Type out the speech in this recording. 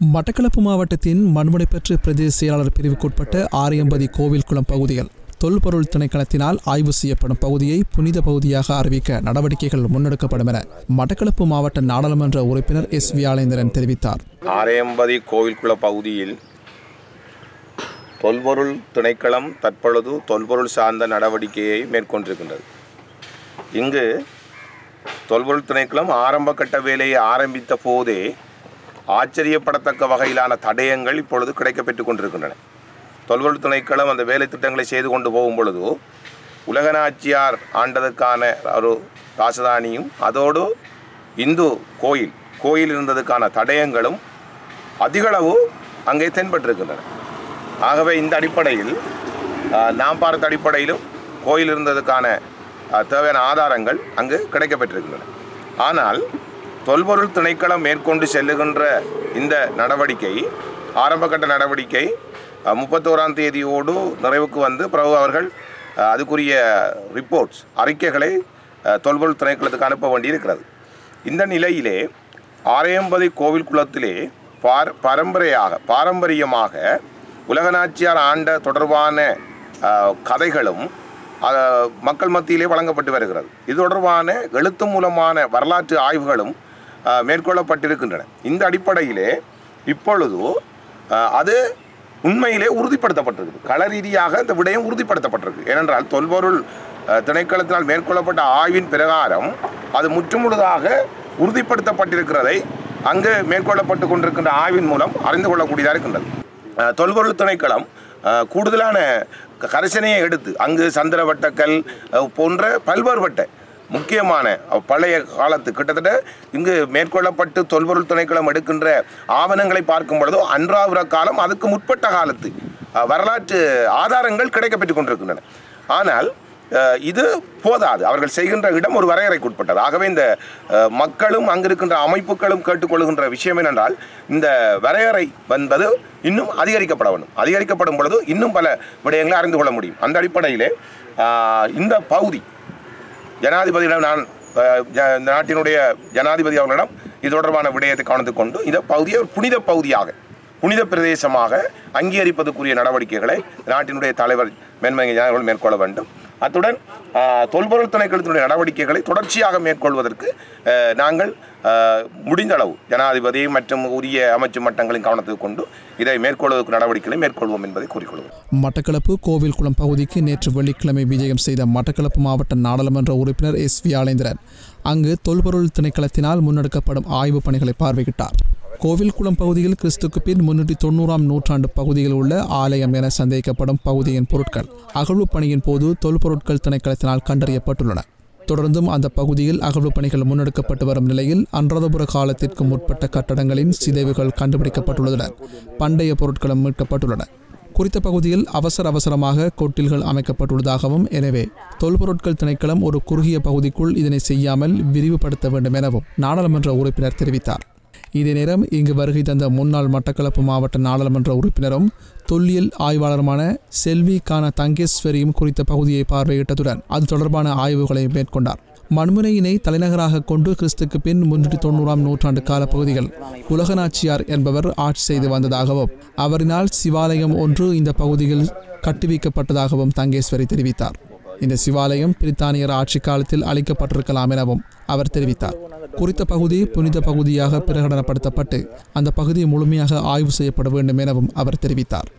மட்டக்களப்பு மாவட்டத்தின் மண்முனைப்பற்று பிரதேச செயலாளர் பிரிவுக்குட்பட்ட ஆரியம்பதி கோவில்குளம் பகுதிகள் தொல்பொருள் திணைக்களத்தினால் ஆய்வு செய்யப்படும் பகுதியை புனித பகுதியாக அறிவிக்க நடவடிக்கைகள் முன்னெடுக்கப்படும் என மட்டக்களப்பு மாவட்ட நாடாளுமன்ற உறுப்பினர் எஸ் வியாளேந்திரன் தெரிவித்தார். ஆரையம்பதி கோவில்குள பகுதியில் தொல்பொருள் திணைக்களம் தற்பொழுது தொல்பொருள் சார்ந்த நடவடிக்கையை மேற்கொண்டிருக்கின்றது. இங்கு தொல்பொருள் திணைக்களம் ஆரம்ப கட்ட வேலையை ஆரம்பித்த போதே ஆச்சரியப்படத்தக்க வகையிலான தடயங்கள் இப்பொழுது கிடைக்கப்பெற்றுக் கொண்டிருக்கின்றன. தொல்பொருள் திணைக்களம் அந்த வேலை திட்டங்களை செய்து கொண்டு போகும் பொழுது உலகநாச்சியார் ஆண்டதற்கான ஒரு ராசதானியும் அதோடு இந்து கோயில் கோயில் இருந்ததுக்கான தடயங்களும் அதிகளவு அங்கே தென்பட்டிருக்கின்றன. ஆகவே இந்த அடிப்படையில் நாம் பார்த்த அடிப்படையிலும் கோயில் இருந்ததுக்கான தேவையான ஆதாரங்கள் அங்கு கிடைக்கப்பெற்றிருக்கின்றன ஆனால் தொல்பொருள் திணைக்களம் மேற்கொண்டு செல்லுகின்ற இந்த நடவடிக்கை ஆரம்பகட்ட நடவடிக்கை முப்பத்தோராம் தேதியோடு நிறைவுக்கு வந்து பிரபு அவர்கள் அதுக்குரிய ரிப்போர்ட்ஸ் அறிக்கைகளை தொல்பொருள் திணைக்களத்துக்கு அனுப்ப வேண்டியிருக்கிறது. இந்த நிலையிலே ஆரையம்பதி கோவில் குளத்திலே பார் பரம்பரையாக பாரம்பரியமாக உலகநாச்சியார் ஆண்ட தொடர்பான கதைகளும் மக்கள் மத்தியிலே வழங்கப்பட்டு வருகிறது. இது தொடர்பான எழுத்து மூலமான வரலாற்று ஆய்வுகளும் மேற்கொள்ளப்பட்டிருக்கின்றன. இந்த அடிப்படையிலே இப்பொழுது அது உண்மையிலே உறுதிப்படுத்தப்பட்டிருக்கு கள ரீதியாக இந்த விடயம் உறுதிப்படுத்தப்பட்டிருக்கு. ஏனென்றால் தொல்பொருள் திணைக்களத்தினால் மேற்கொள்ளப்பட்ட ஆய்வின் பிரகாரம் அது முற்றுமுழுதாக உறுதிப்படுத்தப்பட்டிருக்கிறதை அங்கு மேற்கொள்ளப்பட்டு கொண்டிருக்கின்ற ஆய்வின் மூலம் அறிந்து கொள்ளக்கூடியதாக இருக்கின்றது. தொல்பொருள் திணைக்களம் கூடுதலான க- கரிசனையை எடுத்து அங்கு சந்திரவட்டக்கல் போன்ற பல்வேறுபட்ட முக்கியமான பழைய காலத்து கிட்டத்தட்ட இங்கு மேற்கொள்ளப்பட்டு தொல்பொருள் துணைக்களம் எடுக்கின்ற ஆவணங்களை பார்க்கும் பொழுதோ அன்றாவிர காலம் அதுக்கு முற்பட்ட காலத்து வரலாற்று ஆதாரங்கள் கிடைக்கப்பெற்றுக் கொண்டிருக்கின்றன. ஆனால் இது போதாது. அவர்கள் செய்கின்ற இடம் ஒரு வரையறைக்குட்பட்டது ஆகவே இந்த மக்களும் அங்கிருக்கின்ற அமைப்புகளும் கேட்டுக்கொள்கின்ற விஷயம் என்னென்றால் இந்த வரையறை என்பது இன்னும் அதிகரிக்கப்பட வேண்டும். அதிகரிக்கப்படும் பொழுது இன்னும் பல விடயங்களை அறிந்து கொள்ள முடியும். அந்த அடிப்படையிலே இந்த பகுதி ஜனாதிபதியிடம் நான் இந்த நாட்டினுடைய ஜனாதிபதி அவர்களிடம் இது தொடர்பான விடயத்தை கவனத்துக் கொண்டு இந்த பகுதியை ஒரு புனித பகுதியாக புனித பிரதேசமாக அங்கீகரிப்பதற்குரிய நடவடிக்கைகளை நாட்டினுடைய தலைவர் மென்மங்கை ஜனாதிபதி மேற்கொள்ள வேண்டும். அத்துடன் தொல்பொருள் திணைக்களத்தினுடைய நடவடிக்கைகளை தொடர்ச்சியாக மேற்கொள்வதற்கு நாங்கள் முடிந்த அளவு ஜனாதிபதி மற்றும் உரிய அமைச்சு மட்டங்களின் கவனத்துக்கு கொண்டு இதை மேற்கொள்வதற்கு நடவடிக்கைகளை மேற்கொள்வோம் என்பதை கூறிக்கொள்வோம் மட்டக்களப்பு கோவில்குளம் பகுதிக்கு நேற்று வெள்ளிக்கிழமை விஜயம் செய்த மட்டக்களப்பு மாவட்ட நாடாளுமன்ற உறுப்பினர் எஸ் ஆலேந்திரன் அங்கு தொல்பொருள் திணைக்களத்தினால் முன்னெடுக்கப்படும் ஆய்வுப் பணிகளை பார்வையிட்டார். கோவில்குளம் பகுதியில் கிறிஸ்துக்கு பின் முன்னூற்றி தொண்ணூறாம் நூற்றாண்டு பகுதியில் உள்ள ஆலயம் என சந்தேகிக்கப்படும் பகுதியின் பொருட்கள் அகழ்வுப் பணியின் போது தொல்பொருட்கள் திணைக்களத்தினால் கண்டறியப்பட்டுள்ளன. தொடர்ந்தும் அந்த பகுதியில் அகழ்வு பணிகள் முன்னெடுக்கப்பட்டு வரும் நிலையில் அன்றதபுர காலத்திற்கு முற்பட்ட கட்டடங்களின் சிதைவுகள் கண்டுபிடிக்கப்பட்டுள்ளதுடன் பண்டைய பொருட்களும் மீட்கப்பட்டுள்ளன. குறித்த பகுதியில் அவசர அவசரமாக கொட்டில்கள் அமைக்கப்பட்டுள்ளதாகவும் எனவே தொல்பொருட்கள் திணைக்களம் ஒரு குறுகிய பகுதிக்குள் இதனை செய்யாமல் விரிவுபடுத்த வேண்டும் எனவும் நாடாளுமன்ற உறுப்பினர் தெரிவித்தார். இதே நேரம் இங்கு வருகை தந்த முன்னாள் மட்டக்களப்பு மாவட்ட நாடாளுமன்ற உறுப்பினரும் தொல்லியல் ஆய்வாளருமான செல்வி கான தங்கேஸ்வரியும் குறித்த பகுதியை பார்வையிட்டதுடன் அது தொடர்பான ஆய்வுகளை மேற்கொண்டார். மண்முனையினை தலைநகராக கொண்டு கிறிஸ்துக்கு பின் முன்னூற்றி தொண்ணூறாம் நூற்றாண்டு கால பகுதிகள் உலகநாச்சியார் என்பவர் ஆட்சி செய்து வந்ததாகவும் அவரினால் சிவாலயம் ஒன்று இந்த பகுதியில் கட்டுவிக்கப்பட்டதாகவும் தங்கேஸ்வரி தெரிவித்தார். இந்த சிவாலயம் பிரித்தானியர் ஆட்சி காலத்தில் அளிக்கப்பட்டிருக்கலாம் எனவும் அவர் தெரிவித்தார். குறித்த பகுதி புனித பகுதியாக பிரகடனப்படுத்தப்பட்டு அந்த பகுதி முழுமையாக ஆய்வு செய்யப்பட வேண்டும் எனவும் அவர் தெரிவித்தார்.